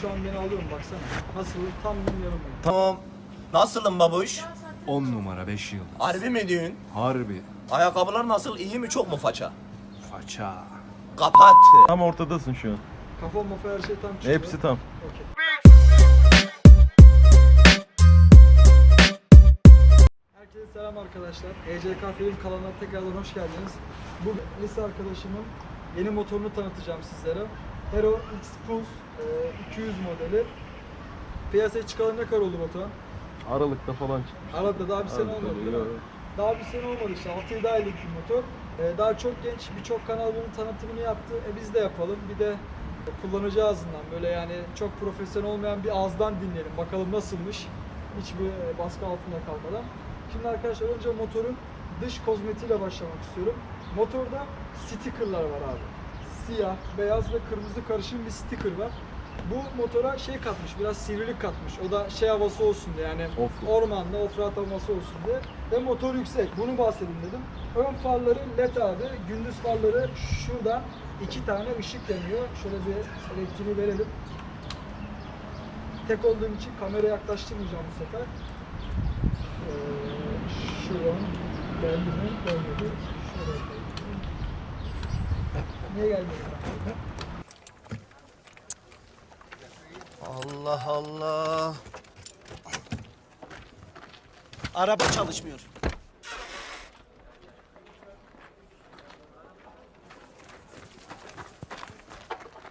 Şu an beni alıyorum baksana. Nasıl? Tam yanımda. Tamam. Nasılım babuş? 10 numara 5 yıl. Harbi mi diyorsun? Harbi. Ayakkabılar nasıl? İyi mi? Çok mu faça? Faça. Kapat. Tam ortadasın şu an. Kafa mafa her şey tam çıkıyor. Hepsi tam. Okey. Herkese selam arkadaşlar. ECK Film kanalına tekrardan hoş geldiniz. Bu lise arkadaşımın yeni motorunu tanıtacağım sizlere. Hero X Pulse e, 200 modeli. Piyasaya çıkalı ne kadar oldu Batuhan? Aralıkta falan çıkmış. Arada daha bir sene Aralıkta olmadı değil mi? Daha bir sene olmadı işte 6 yıl aylık bir motor. Ee, daha çok genç birçok kanal bunun tanıtımını yaptı. E biz de yapalım. Bir de kullanıcı ağzından böyle yani çok profesyonel olmayan bir ağızdan dinleyelim. Bakalım nasılmış. Hiçbir e, baskı altında kalmadan. Şimdi arkadaşlar önce motorun dış kozmetiğiyle başlamak istiyorum. Motorda stickerlar var abi. Siyah, beyaz ve kırmızı karışım bir sticker var. Bu motora şey katmış, biraz sivrilik katmış. O da şey havası olsun diye yani Offroad. ormanda offroad havası olsun diye. Ve motor yüksek. Bunu bahsedeyim dedim. Ön farları led abi. Gündüz farları şurada iki tane ışık yanıyor. Şöyle bir elektriği verelim. Tek olduğum için kameraya yaklaştırmayacağım bu sefer. Ee, şuradan geldi mi? Allah Allah. Araba çalışmıyor.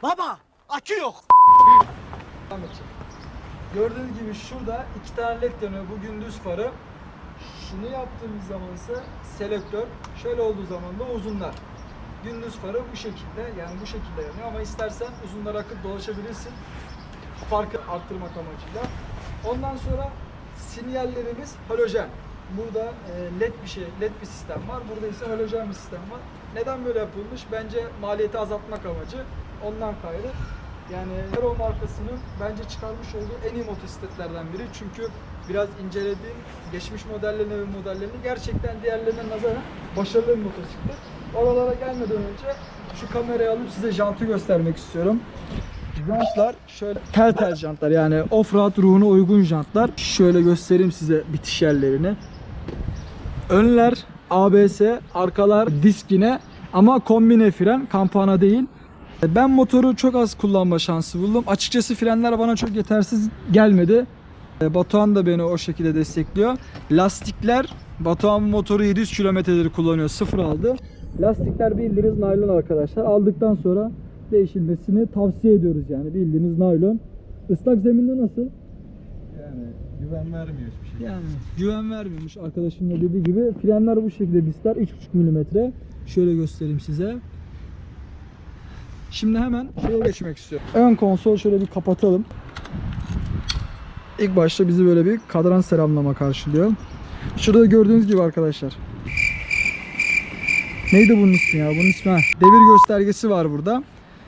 Baba, akü yok. Gördüğünüz gibi şurada iki tane led yanıyor. Bu gündüz farı. Şunu yaptığımız zaman ise selektör. Şöyle olduğu zaman da uzunlar. Gündüz farı bu şekilde yani bu şekilde yanıyor ama istersen uzunlar akıp dolaşabilirsin. Farkı arttırmak amacıyla. Ondan sonra sinyallerimiz halojen. Burada e, led bir şey, led bir sistem var. Burada ise halojen bir sistem var. Neden böyle yapılmış? Bence maliyeti azaltmak amacı. Ondan gayrı. Yani Hero markasının bence çıkarmış olduğu en iyi motosikletlerden biri. Çünkü biraz incelediğim geçmiş modellerini ve modellerini gerçekten diğerlerine nazaran başarılı bir motosiklet. Oralara gelmeden önce şu kamerayı alıp size jantı göstermek istiyorum. Jantlar şöyle tel tel jantlar yani offroad ruhuna uygun jantlar. Şöyle göstereyim size bitiş yerlerini. Önler ABS, arkalar disk yine ama kombine fren, kampana değil. Ben motoru çok az kullanma şansı buldum. Açıkçası frenler bana çok yetersiz gelmedi. Batuhan da beni o şekilde destekliyor. Lastikler, Batuhan motoru 700 kilometreleri kullanıyor, sıfır aldı. Lastikler bildiğiniz naylon arkadaşlar. Aldıktan sonra değişilmesini tavsiye ediyoruz yani bildiğiniz naylon. Islak zeminde nasıl? Yani güven vermiyor hiçbir şey. Yani güven vermiyormuş arkadaşımın da dediği gibi. Frenler bu şekilde diskler 3.5 mm. Şöyle göstereyim size. Şimdi hemen şeye geçmek istiyorum. Ön konsol şöyle bir kapatalım. İlk başta bizi böyle bir kadran selamlama karşılıyor. Şurada gördüğünüz gibi arkadaşlar. Neydi bunun ismi ya? Bunun ismi. Devir göstergesi var burada.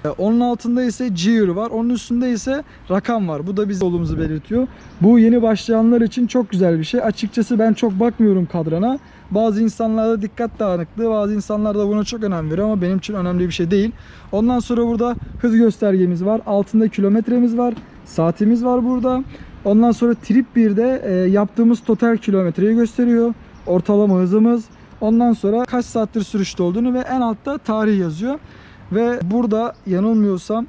Ee, Onun altında ise Gear var. Onun üstünde ise rakam var. Bu da biz yolumuzu belirtiyor. Bu yeni başlayanlar için çok güzel bir şey. Açıkçası ben çok bakmıyorum kadrana. Bazı insanlarda dikkat dağınıklığı, bazı insanlar da buna çok önem veriyor ama benim için önemli bir şey değil. Ondan sonra burada hız göstergemiz var. Altında kilometremiz var. Saatimiz var burada. Ondan sonra Trip 1'de e, yaptığımız total kilometreyi gösteriyor. Ortalama hızımız. Ondan sonra kaç saattir sürüşte olduğunu ve en altta tarih yazıyor. Ve burada yanılmıyorsam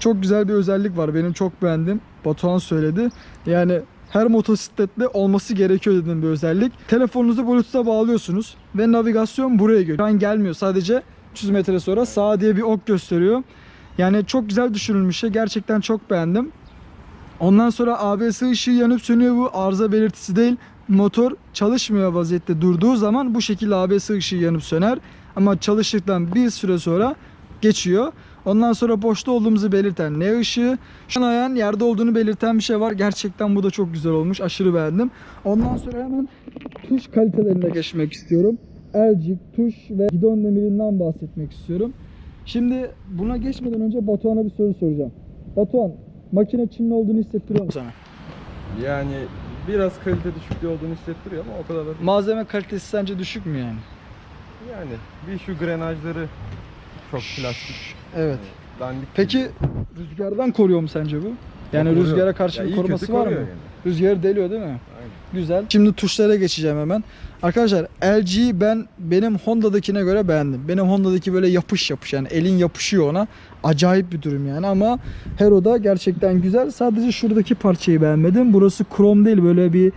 çok güzel bir özellik var. Benim çok beğendim. Batuhan söyledi. Yani her motosiklette olması gerekiyor dediğim bir özellik. Telefonunuzu Bluetooth'a bağlıyorsunuz ve navigasyon buraya geliyor. Şu gelmiyor. Sadece 300 metre sonra sağa diye bir ok gösteriyor. Yani çok güzel düşünülmüş şey. Gerçekten çok beğendim. Ondan sonra ABS ışığı yanıp sönüyor bu arıza belirtisi değil. Motor çalışmıyor vaziyette durduğu zaman bu şekilde ABS ışığı yanıp söner. Ama çalıştıktan bir süre sonra geçiyor. Ondan sonra boşta olduğumuzu belirten ne ışığı, şu an ayağın yerde olduğunu belirten bir şey var. Gerçekten bu da çok güzel olmuş. Aşırı beğendim. Ondan sonra hemen tuş kalitelerine geçmek istiyorum. Elcik, tuş ve gidon demirinden bahsetmek istiyorum. Şimdi buna geçmeden önce Batuhan'a bir soru soracağım. Batuhan, makine Çinli olduğunu hissettiriyor mu sana? Yani biraz kalite düşüklüğü olduğunu hissettiriyor ama o kadar da değil. Malzeme kalitesi sence düşük mü yani? Yani bir şu grenajları çok plastik. Evet. dandik. Peki rüzgardan koruyor mu sence bu? Yani Koruyor. rüzgara karşı Ya bir iyi koruması var mı? koruyor yani. Rüzgarı deliyor değil mi? Güzel. Şimdi tuşlara geçeceğim hemen. Arkadaşlar LG'yi ben benim Honda'dakine göre beğendim. Benim Honda'daki böyle yapış yapış yani elin yapışıyor ona. Acayip bir durum yani ama Hero'da gerçekten güzel. Sadece şuradaki parçayı beğenmedim. Burası krom değil böyle bir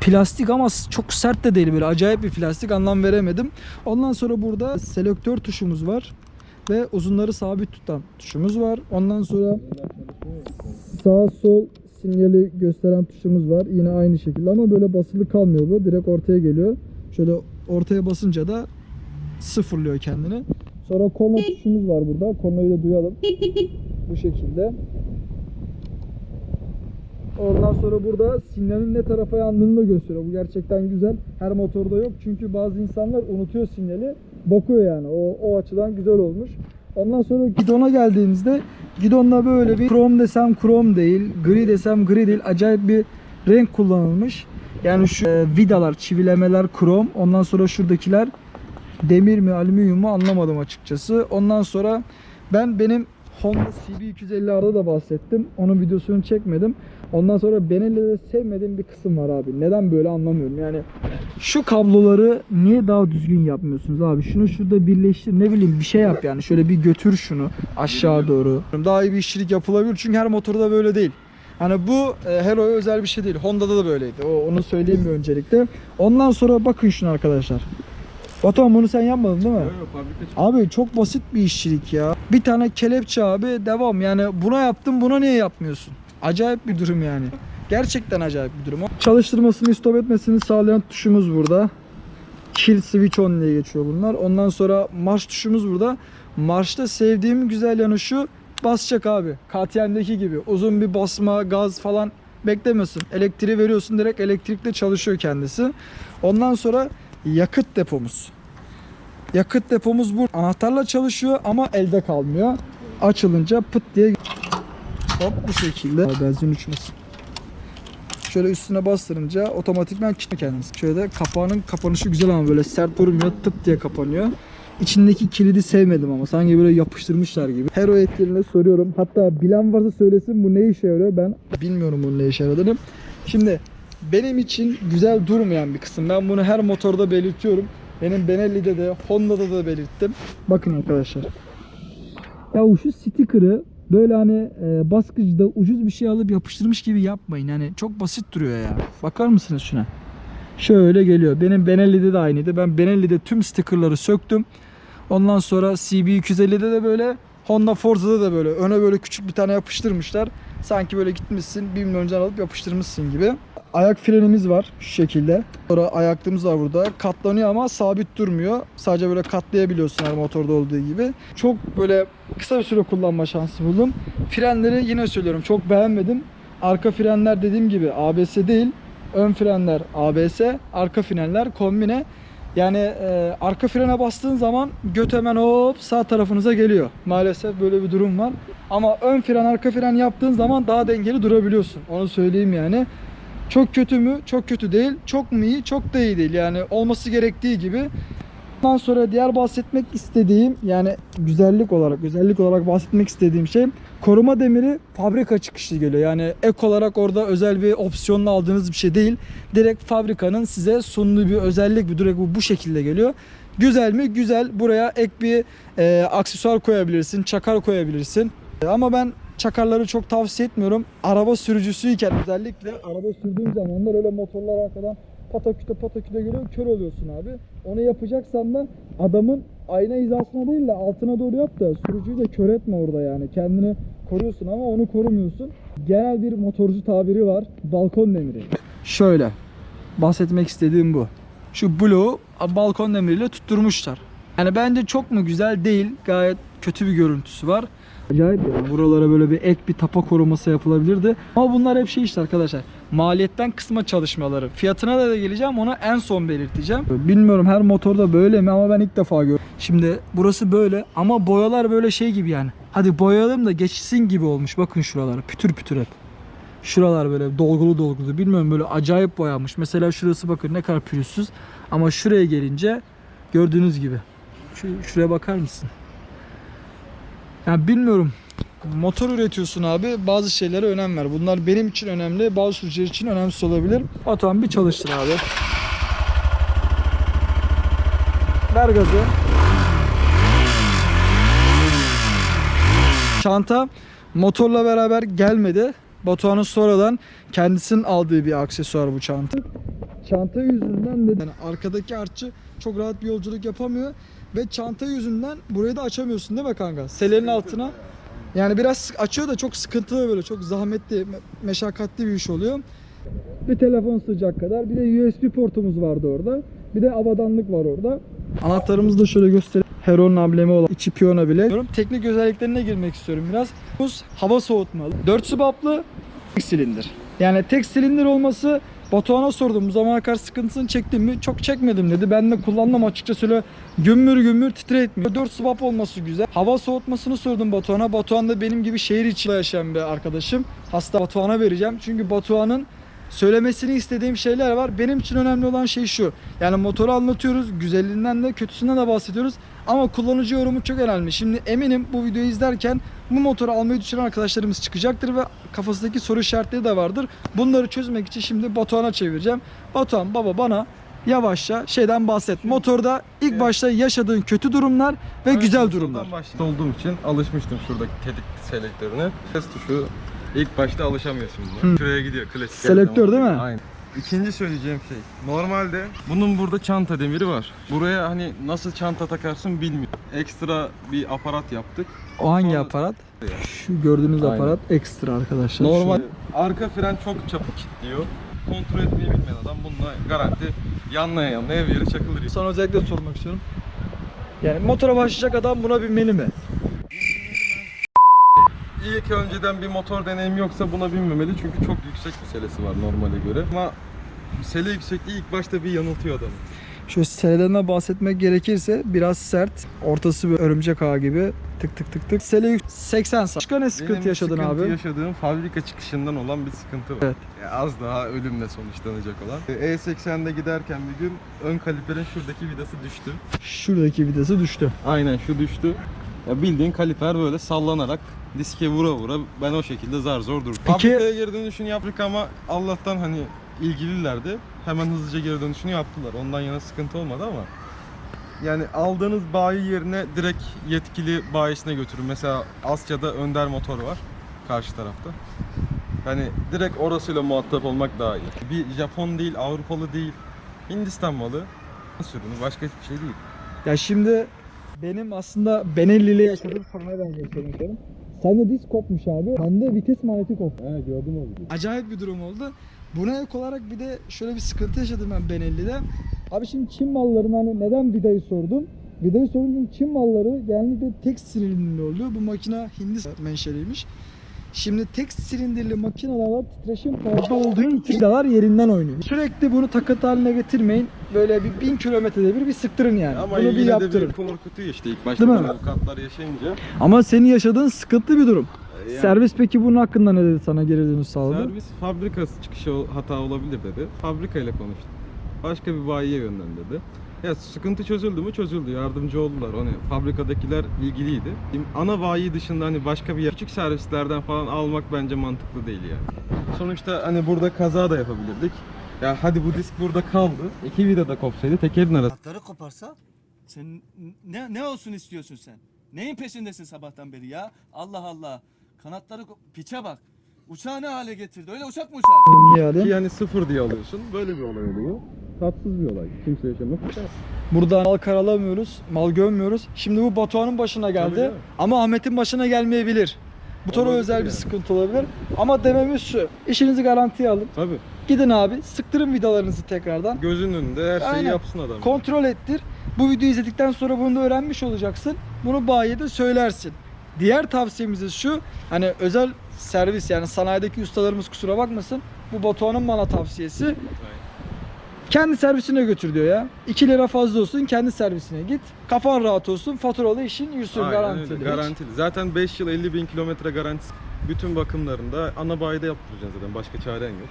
plastik ama çok sert de değil böyle acayip bir plastik anlam veremedim. Ondan sonra burada selektör tuşumuz var ve uzunları sabit tutan tuşumuz var. Ondan sonra sağ sol sinyali gösteren tuşumuz var. Yine aynı şekilde ama böyle basılı kalmıyor bu. Direkt ortaya geliyor. Şöyle ortaya basınca da sıfırlıyor kendini. Sonra korna tuşumuz var burada. Kornayı da duyalım. Bu şekilde. Ondan sonra burada sinyalin ne tarafa yandığını da gösteriyor. Bu gerçekten güzel. Her motorda yok. Çünkü bazı insanlar unutuyor sinyali. Bakıyor yani. O, o açıdan güzel olmuş. Ondan sonra gidona geldiğimizde gidonda böyle bir krom desem krom değil, gri desem gri değil. Acayip bir renk kullanılmış. Yani şu e, vidalar, çivilemeler krom. Ondan sonra şuradakiler demir mi, alüminyum mu anlamadım açıkçası. Ondan sonra ben benim Honda CB250R'da da bahsettim. Onun videosunu çekmedim. Ondan sonra Benelli'de sevmediğim bir kısım var abi. Neden böyle anlamıyorum. Yani şu kabloları niye daha düzgün yapmıyorsunuz abi? Şunu şurada birleştir ne bileyim bir şey yap yani. Şöyle bir götür şunu aşağı doğru. Daha iyi bir işçilik yapılabilir çünkü her motorda böyle değil. Hani bu e, Hero'ya özel bir şey değil. Honda'da da böyleydi. O, onu söyleyeyim bir öncelikle. Ondan sonra bakın şuna arkadaşlar. Batuhan bunu sen yapmadın değil mi? Yok yok fabrika. Abi çok basit bir işçilik ya. Bir tane kelepçe abi devam. Yani buna yaptım buna niye yapmıyorsun? Acayip bir durum yani. Gerçekten acayip bir durum. Çalıştırmasını stop etmesini sağlayan tuşumuz burada. Kill switch on diye geçiyor bunlar. Ondan sonra marş tuşumuz burada. Marşta sevdiğim güzel yanı şu. Basacak abi. KTM'deki gibi. Uzun bir basma, gaz falan beklemiyorsun. Elektriği veriyorsun direkt elektrikle çalışıyor kendisi. Ondan sonra yakıt depomuz. Yakıt depomuz bu. Anahtarla çalışıyor ama elde kalmıyor. Açılınca pıt diye hop bu şekilde benzin uçmasın. Şöyle üstüne bastırınca otomatikman kilitliyor kendisi. Şöyle de kapağının kapanışı güzel ama böyle sert durmuyor. Tıp diye kapanıyor. İçindeki kilidi sevmedim ama sanki böyle yapıştırmışlar gibi. Hero etkilerine soruyorum. Hatta bilen varsa söylesin bu ne işe yarıyor. Ben bilmiyorum bunun ne işe yaradığını. Şimdi benim için güzel durmayan bir kısım. Ben bunu her motorda belirtiyorum. Benim Benelli'de de Honda'da da belirttim. Bakın arkadaşlar. Ya şu sticker'ı böyle hani e, baskıcıda ucuz bir şey alıp yapıştırmış gibi yapmayın. Yani çok basit duruyor ya. Bakar mısınız şuna? Şöyle geliyor. Benim Benelli'de de aynıydı. Ben Benelli'de tüm sticker'ları söktüm. Ondan sonra CB250'de de böyle Honda Forza'da da böyle öne böyle küçük bir tane yapıştırmışlar. Sanki böyle gitmişsin 1 milyoncan alıp yapıştırmışsın gibi. Ayak frenimiz var şu şekilde. Sonra ayaklığımız var burada. Katlanıyor ama sabit durmuyor. Sadece böyle katlayabiliyorsun her motorda olduğu gibi. Çok böyle kısa bir süre kullanma şansı buldum. Frenleri yine söylüyorum çok beğenmedim. Arka frenler dediğim gibi ABS değil. Ön frenler ABS, arka frenler kombine. Yani e, arka frene bastığın zaman göt hemen hop sağ tarafınıza geliyor. Maalesef böyle bir durum var. Ama ön fren arka fren yaptığın zaman daha dengeli durabiliyorsun. Onu söyleyeyim yani. Çok kötü mü? Çok kötü değil. Çok mu iyi? Çok da iyi değil. Yani olması gerektiği gibi. Ondan sonra diğer bahsetmek istediğim yani güzellik olarak, özellik olarak bahsetmek istediğim şey koruma demiri fabrika çıkışlı geliyor. Yani ek olarak orada özel bir opsiyonla aldığınız bir şey değil. Direkt fabrikanın size sunduğu bir özellik bir direkt bu, bu şekilde geliyor. Güzel mi? Güzel. Buraya ek bir e, aksesuar koyabilirsin, çakar koyabilirsin. E, Ama ben çakarları çok tavsiye etmiyorum. Araba sürücüsüyken özellikle araba sürdüğün zamanlar öyle motorlar arkadan pataküte pataküte geliyor kör oluyorsun abi. Onu yapacaksan da adamın ayna hizasına değil de altına doğru yap da sürücüyü de kör etme orada yani. Kendini koruyorsun ama onu korumuyorsun. Genel bir motorcu tabiri var. Balkon demiri. Şöyle bahsetmek istediğim bu. Şu bloğu balkon demiriyle tutturmuşlar. Yani bence çok mu güzel değil. Gayet kötü bir görüntüsü var. Acayip yani. Buralara böyle bir ek bir tapa koruması yapılabilirdi. Ama bunlar hep şey işte arkadaşlar. Maliyetten kısma çalışmaları. Fiyatına da, da geleceğim. Onu en son belirteceğim. Bilmiyorum her motorda böyle mi ama ben ilk defa gördüm. Şimdi burası böyle ama boyalar böyle şey gibi yani. Hadi boyayalım da geçsin gibi olmuş. Bakın şuralar pütür pütür hep. Şuralar böyle dolgulu dolgulu. Bilmiyorum böyle acayip boyanmış. Mesela şurası bakın ne kadar pürüzsüz. Ama şuraya gelince gördüğünüz gibi. Şu, şuraya bakar mısın? Yani bilmiyorum. Motor üretiyorsun abi. Bazı şeylere önem ver. Bunlar benim için önemli. Bazı sürücüler için önemsiz olabilir. Batuhan bir çalıştır abi. Ver gazı. Çanta motorla beraber gelmedi. Batuhan'ın sonradan kendisinin aldığı bir aksesuar bu çanta. Çanta yüzünden de yani arkadaki artçı çok rahat bir yolculuk yapamıyor ve çanta yüzünden burayı da açamıyorsun değil mi kanka? Selenin altına. Yani biraz açıyor da çok sıkıntılı böyle çok zahmetli, me- meşakkatli bir iş oluyor. Bir telefon sığacak kadar bir de USB portumuz vardı orada. Bir de avadanlık var orada. Anahtarımızı da şöyle göstereyim. Heron amblemi olan içi piyano bile. Teknik özelliklerine girmek istiyorum biraz. Bu hava soğutmalı. 4 subaplı tek silindir. Yani tek silindir olması Batuhan'a sordum bu zamana kadar sıkıntısını çektim mi? Çok çekmedim dedi. Ben de kullandım açıkçası öyle gümbür gümbür titretmiyor. 4 subap olması güzel. Hava soğutmasını sordum Batuhan'a. Batuhan da benim gibi şehir içinde yaşayan bir arkadaşım. Hasta Batuhan'a vereceğim. Çünkü Batuhan'ın söylemesini istediğim şeyler var. Benim için önemli olan şey şu. Yani motoru anlatıyoruz. Güzelliğinden de kötüsünden de bahsediyoruz. Ama kullanıcı yorumu çok önemli. Şimdi eminim bu videoyu izlerken bu motoru almayı düşünen arkadaşlarımız çıkacaktır ve kafasındaki soru işaretleri de vardır. Bunları çözmek için şimdi Batuhan'a çevireceğim. Batuhan baba bana yavaşça şeyden bahset. Motorda ilk başta yaşadığın kötü durumlar ve güzel durumlar. Başta olduğum için alışmıştım şuradaki tetik selektörüne. Ses tuşu ilk başta alışamıyorsun buna. Hı. Şuraya gidiyor klasik. Selektör değil mi? Aynen. İkinci söyleyeceğim şey. Normalde bunun burada çanta demiri var. Buraya hani nasıl çanta takarsın bilmiyorum. Ekstra bir aparat yaptık. O hangi Sonra- aparat? Şu gördüğünüz Aynen. aparat ekstra arkadaşlar. Normal Şöyle. arka fren çok çabuk kilitliyor. Kontrol etmeyi bilmeyen adam bununla garanti yanlaya yanlaya bir yere çakılır. Sana özellikle sormak istiyorum. Yani motora başlayacak adam buna binmeli mi? İlk önceden bir motor deneyimi yoksa buna binmemeli çünkü çok yüksek bir selesi var normale göre. Ama sele yüksekliği ilk başta bir yanıltıyor adamı. Şu selelerine bahsetmek gerekirse biraz sert. Ortası bir örümcek ağı gibi. Tık tık tık tık. Sele yük- 80 saat. Başka ne sıkıntı Benim yaşadın sıkıntı abi? yaşadığım fabrika çıkışından olan bir sıkıntı var. Evet. Ya az daha ölümle sonuçlanacak olan. E80'de giderken bir gün ön kaliperin şuradaki vidası düştü. Şuradaki vidası düştü. Aynen şu düştü. Ya bildiğin kaliper böyle sallanarak diske vura vura ben o şekilde zar zor durdum. Peki- Fabrikaya geri dönüşünü yaptık ama Allah'tan hani ilgililerdi. Hemen hızlıca geri dönüşünü yaptılar. Ondan yana sıkıntı olmadı ama yani aldığınız bayi yerine direkt yetkili bayisine götürün. Mesela Asya'da Önder Motor var karşı tarafta. Hani direkt orasıyla muhatap olmak daha iyi. Bir Japon değil, Avrupalı değil. Hindistan malı. Sürünü başka hiçbir şey değil. Ya şimdi benim aslında Benelli ile yaşadığım soruna benziyor. Sende disk kopmuş abi. Bende vites maneti koptu. He gördüm onu. Acayip bir durum oldu. Buna ek olarak bir de şöyle bir sıkıntı yaşadım ben Benelli'de. Abi şimdi Çin mallarını hani neden vidayı sordum? Vidayı sordum çünkü Çin malları genellikle tek silindirli oluyor. Bu makine Hindistan menşeliymiş. Şimdi tek silindirli makineler titreşim fazla olduğu için vidalar yerinden oynuyor. Sürekli bunu takıntı haline getirmeyin. Böyle bir bin kilometrede bir bir sıktırın yani. Ama bunu bir yine de yaptırın. bir korkutuyor işte ilk başta Değil mi? avukatlar yaşayınca. Ama senin yaşadığın sıkıntı bir durum. Yani Servis peki bunun hakkında ne dedi sana geri dönüş sağladı? Servis fabrikası çıkışı ol- hata olabilir dedi. Fabrika ile konuştu. Başka bir bayiye yönlendirdi. Ya sıkıntı çözüldü mü? Çözüldü. Yardımcı oldular. Hani fabrikadakiler ilgiliydi. Ana bayi dışında hani başka bir yer, küçük servislerden falan almak bence mantıklı değil yani. Sonuçta hani burada kaza da yapabilirdik. Ya hadi bu disk burada kaldı. İki vida da kopsaydı tekerin arası. Atları koparsa? Sen ne ne olsun istiyorsun sen? Neyin peşindesin sabahtan beri ya? Allah Allah. Kanatları piçe bak. Uçağı ne hale getirdi? Öyle uçak mı uçar? Yani. Ki yani sıfır diye alıyorsun. Böyle bir olay oluyor. Tatsız bir olay. Kimse yaşamak istemez. Burada mal karalamıyoruz, mal gömmüyoruz. Şimdi bu Batuhan'ın başına geldi. Canım. Ama Ahmet'in başına gelmeyebilir. Motora Olabilir özel bir yani. sıkıntı olabilir. Ama dememiz şu. İşinizi garantiye alın. Tabii. Gidin abi, sıktırın vidalarınızı tekrardan. Gözünün önünde her şeyi Aynen. yapsın adam. Kontrol ettir. Bu videoyu izledikten sonra bunu da öğrenmiş olacaksın. Bunu bayiye de söylersin. Diğer tavsiyemiz de şu. Hani özel servis yani sanayideki ustalarımız kusura bakmasın. Bu Batuhan'ın bana tavsiyesi. Kendi servisine götür diyor ya. 2 lira fazla olsun kendi servisine git. Kafan rahat olsun. Faturalı işin yürüsün Aynen garantili. öyle, garantili. Zaten 5 yıl 50 bin kilometre garantisi. Bütün bakımlarında ana bayide yaptıracaksın zaten başka çaren yok.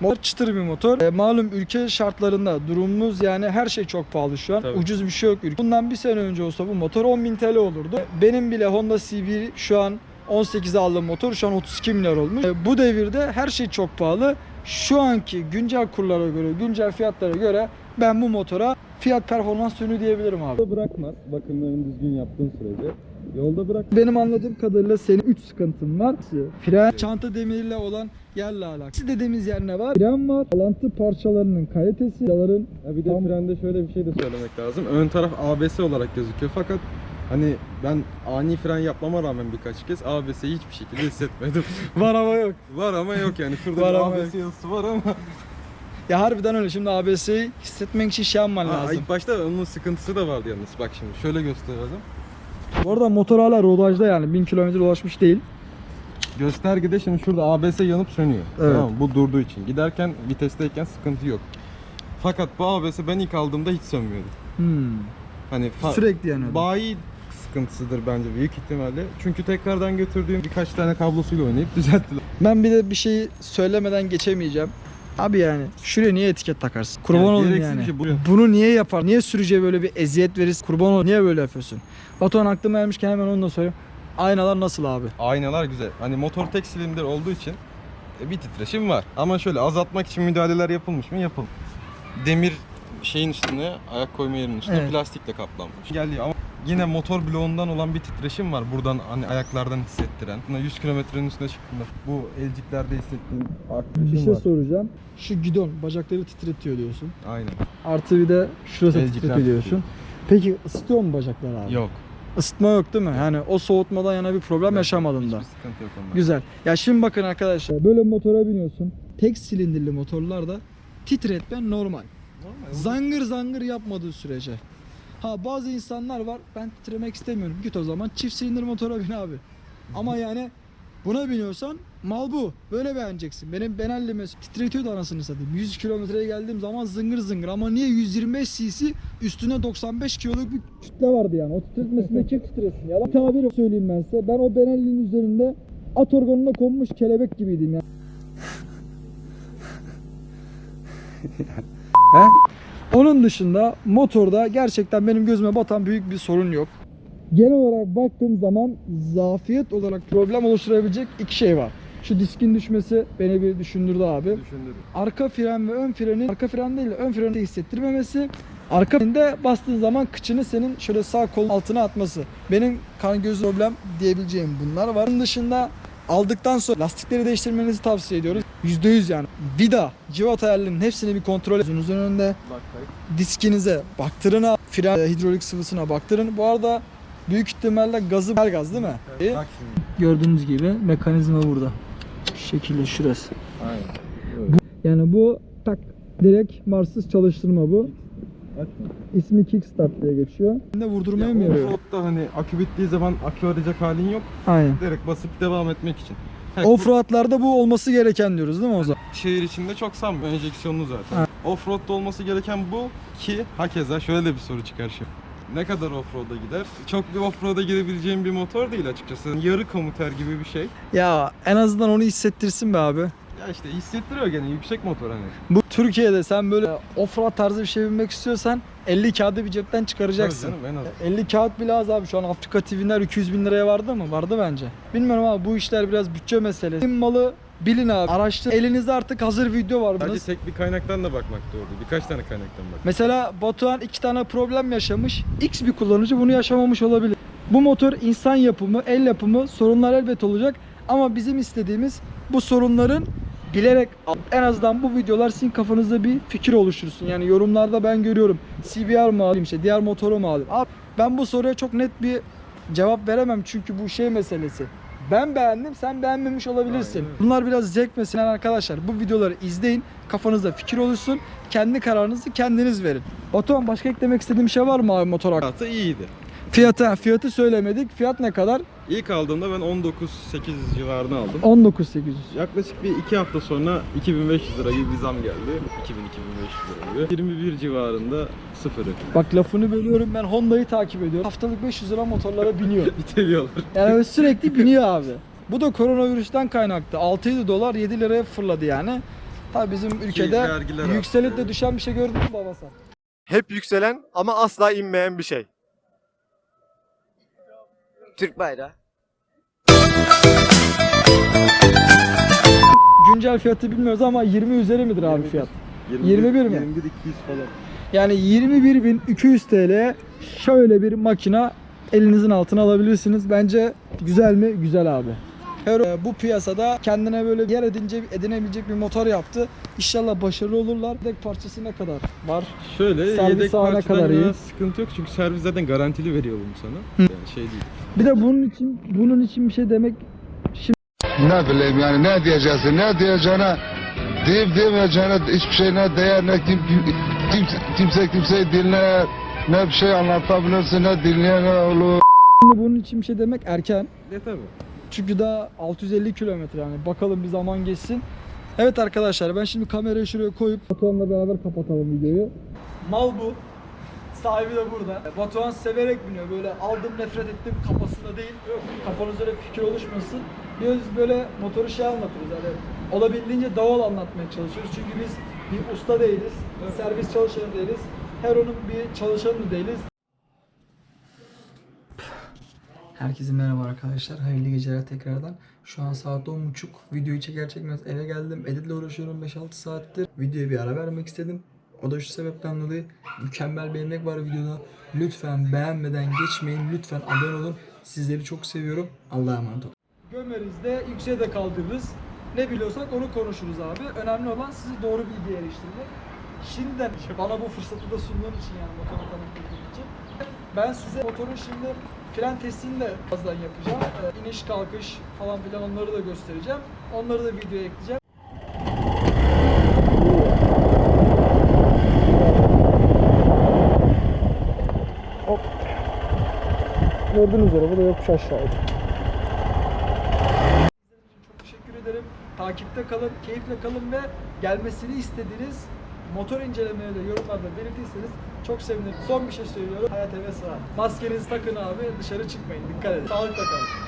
Motor çıtır bir motor. E, malum ülke şartlarında durumumuz yani her şey çok pahalı şu an. Tabii. Ucuz bir şey yok ülke. Bundan bir sene önce olsa bu motor 10.000 TL olurdu. Benim bile Honda CB şu an 18'e aldığım motor şu an 32 milyar olmuş. E, bu devirde her şey çok pahalı. Şu anki güncel kurlara göre, güncel fiyatlara göre ben bu motora fiyat performans ürünü diyebilirim abi. Bırakmaz bakımlarını düzgün yaptığın sürece. Yolda bırak. Benim anladığım kadarıyla senin 3 sıkıntın var. Fren, çanta demiriyle olan yerle alakalı. Dediğimiz yer ne var? Fren var, alantı parçalarının kalitesi, yaların Ya bir de Tam- frende şöyle bir şey de söylemek lazım. Ön taraf ABS olarak gözüküyor fakat hani ben ani fren yapmama rağmen birkaç kez ABS'yi hiçbir şekilde hissetmedim. var ama yok. var ama yok yani. Şurada Var bir ama ABS yazısı var ama. Ya harbiden öyle. Şimdi ABS'yi hissetmek için şey yapman lazım. ilk başta onun sıkıntısı da vardı yalnız. Bak şimdi şöyle gösterelim. Bu arada motor hala rodajda yani 1000 kilometre ulaşmış değil. Göstergede şimdi şurada ABS yanıp sönüyor. Evet. Tamam mı? Bu durduğu için. Giderken vitesteyken sıkıntı yok. Fakat bu ABS ben ilk aldığımda hiç sönmüyordu. Hmm. Hani fa- Sürekli yanıyordu. bayi sıkıntısıdır bence büyük ihtimalle. Çünkü tekrardan götürdüğüm birkaç tane kablosuyla oynayıp düzelttiler. Ben bir de bir şeyi söylemeden geçemeyeceğim. Abi yani şuraya niye etiket takarsın? Kurban Yani olayım yani. şey bu. Bunu niye yapar? Niye sürücüye böyle bir eziyet verirsin? Kurban olayım. Niye böyle yapıyorsun? Batuhan aklıma gelmişken hemen onu da söyleyeyim. Aynalar nasıl abi? Aynalar güzel. Hani motor tek silindir olduğu için e, bir titreşim var. Ama şöyle azaltmak için müdahaleler yapılmış mı? Yapılmış. Demir şeyin üstüne, ayak koyma yerinin üstüne Evet. plastikle kaplanmış. Geldi ama yine motor bloğundan olan bir titreşim var. Buradan hani ayaklardan hissettiren. Buna 100 kilometrenin üstüne çıktığında bu elciklerde hissettiğim titreşim Bir şey var. soracağım. Şu gidon bacakları titretiyor diyorsun. Aynen. Artı bir de şurası Elcikler titretiyor diyorsun. Peki ısıtıyor mu bacaklar abi? Yok. Isıtma yok değil mi? Yani o soğutmadan yana bir problem yaşamadın da. Hiçbir sıkıntı yok ondan. Güzel. Ya şimdi bakın arkadaşlar. Böyle motora biniyorsun. Tek silindirli motorlarda titretmen normal. Normal. Zangır zangır yapmadığı sürece. Ha bazı insanlar var ben titremek istemiyorum. Git o zaman çift silindir motora bin abi. Ama yani buna biniyorsan mal bu. Böyle beğeneceksin. Benim Benelli'me titretiyordu anasını satayım. 100 kilometreye geldiğim zaman zıngır zıngır. Ama niye 125 cc üstüne 95 kiloluk bir kütle vardı yani. O titretmesinde kim titresin? Yalan tabir söyleyeyim ben size. Ben o Benelli'nin üzerinde at organına konmuş kelebek gibiydim yani. He? Onun dışında motorda gerçekten benim gözüme batan büyük bir sorun yok. Genel olarak baktığım zaman zafiyet olarak problem oluşturabilecek iki şey var. Şu diskin düşmesi beni bir düşündürdü abi. Düşündürüm. Arka fren ve ön frenin, arka fren değil de ön freni de hissettirmemesi. Arka frende bastığın zaman kıçını senin şöyle sağ kolun altına atması. Benim kan göz problem diyebileceğim bunlar var. Bunun dışında aldıktan sonra lastikleri değiştirmenizi tavsiye ediyoruz. %100 yani. Vida, civat ayarlarının hepsini bir kontrol edin. Önünde diskinize baktırın, fren e, hidrolik sıvısına baktırın. Bu arada büyük ihtimalle gazı her gaz değil mi? Şimdi. Gördüğünüz gibi mekanizma burada. Şu şekilde şurası. Aynen. Yani bu tak direkt Mars'ız çalıştırma bu. İsmi Kickstart diye geçiyor. Ne vurdurmaya mı Ya yarıyor? offroad'da hani akü bittiği zaman akü arayacak halin yok. Aynen. Direkt basıp devam etmek için. Offroad'larda bu olması gereken diyoruz değil mi o zaman? Şehir içinde çok sanmıyorum. Enjeksiyonlu zaten. Ha. Offroad'da olması gereken bu ki hakeza şöyle de bir soru çıkar şimdi. Ne kadar offroad'a gider? Çok bir offroad'a girebileceğim bir motor değil açıkçası. Yarı komuter gibi bir şey. Ya en azından onu hissettirsin be abi. Ya işte hissettiriyor gene yüksek motor hani. Bu Türkiye'de sen böyle offroad tarzı bir şey binmek istiyorsan 50 kağıdı bir cepten çıkaracaksın. Tabii canım, en az. 50 kağıt bile az abi şu an Afrika TV'ler 200 bin liraya vardı mı? Vardı bence. Bilmiyorum ama bu işler biraz bütçe meselesi. Bizim malı bilin abi. Araştır. Elinizde artık hazır video var. Sadece tek bir kaynaktan da bakmak doğru. Birkaç tane kaynaktan bak. Mesela Batuhan iki tane problem yaşamış. X bir kullanıcı bunu yaşamamış olabilir. Bu motor insan yapımı, el yapımı sorunlar elbet olacak. Ama bizim istediğimiz bu sorunların bilerek en azından bu videolar sizin kafanızda bir fikir oluştursun. Yani yorumlarda ben görüyorum. CBR mı alayım işte diğer motoru mu alayım? Abi ben bu soruya çok net bir cevap veremem çünkü bu şey meselesi. Ben beğendim, sen beğenmemiş olabilirsin. Aynen. Bunlar biraz zevk meselesi arkadaşlar. Bu videoları izleyin, kafanızda fikir oluşsun. Kendi kararınızı kendiniz verin. Batuhan başka eklemek istediğim şey var mı abi motor hakkında? Fiyatı iyiydi. Fiyatı, fiyatı söylemedik. Fiyat ne kadar? İlk aldığımda ben 19-8 civarını aldım. 19.800. Yaklaşık bir iki hafta sonra 2500 lira gibi bir zam geldi. 2000-2500 lira gibi. 21 civarında sıfırı. Bak lafını bölüyorum ben Honda'yı takip ediyorum. Haftalık 500 lira motorlara biniyor. İteliyorlar. Yani sürekli biniyor abi. Bu da koronavirüsten kaynaklı. 6-7 dolar 7 liraya fırladı yani. Tabii bizim ülkede vergiler yükselip de düşen bir şey gördün mü baba sen? Hep yükselen ama asla inmeyen bir şey. Türk bayrağı. Güncel fiyatı bilmiyoruz ama 20 üzeri midir abi fiyat? 21 mi? 21 200 falan. Yani 21.200 TL şöyle bir makina elinizin altına alabilirsiniz. Bence güzel mi? Güzel abi. Hero e, bu piyasada kendine böyle yer edince, edinebilecek bir motor yaptı. İnşallah başarılı olurlar. Yedek parçası ne kadar var? Şöyle Servis yedek parçadan kadar iyi. sıkıntı yok çünkü servis zaten garantili veriyor bunu sana. Yani şey değil. Bir de bunun için bunun için bir şey demek Ne bileyim yani ne diyeceksin ne diyeceğine deyip demeyeceğine hiçbir şey ne değer ne kim, kim, kimse, kimse kimseyi dinler ne bir şey anlatabilirsin ne dinleyen ne olur. şimdi bunun için bir şey demek erken. E tabi. Çünkü daha 650 kilometre yani. Bakalım bir zaman geçsin. Evet arkadaşlar ben şimdi kamerayı şuraya koyup Batuhan'la beraber kapatalım videoyu. Mal bu. Sahibi de burada. Batuhan severek biniyor. Böyle aldım nefret ettim kafasında değil. Yok. Kafanızda öyle fikir oluşmasın. Biz böyle motoru şey anlatırız. Yani olabildiğince doğal anlatmaya çalışıyoruz. Çünkü biz bir usta değiliz. Servis çalışanı değiliz. Hero'nun bir çalışanı değiliz. Herkese merhaba arkadaşlar. Hayırlı geceler tekrardan. Şu an saat 10.30. Videoyu çeker çekmez eve geldim. Editle uğraşıyorum 5-6 saattir. Videoya bir ara vermek istedim. O da şu sebepten dolayı mükemmel bir emek var videoda. Lütfen beğenmeden geçmeyin. Lütfen abone olun. Sizleri çok seviyorum. Allah'a emanet olun. Gömeriz de yükseğe de kaldırırız. Ne biliyorsak onu konuşuruz abi. Önemli olan sizi doğru bilgiye eriştirmek. Şimdiden bana bu fırsatı da sunduğun için yani motoru tanıttığın için. Ben size motorun şimdi fren testini de birazdan yapacağım. Ee, iniş kalkış falan filan onları da göstereceğim. Onları da videoya ekleyeceğim. Hop. Gördüğünüz üzere bu da yokuş aşağıydı. Takipte kalın, keyifle kalın ve gelmesini istediğiniz motor incelemeleri yorumlarda belirtirseniz çok sevinirim. Son bir şey söylüyorum. Hayat eve sığar. Maskenizi takın abi, dışarı çıkmayın. Dikkat edin. Sağlıkla kalın.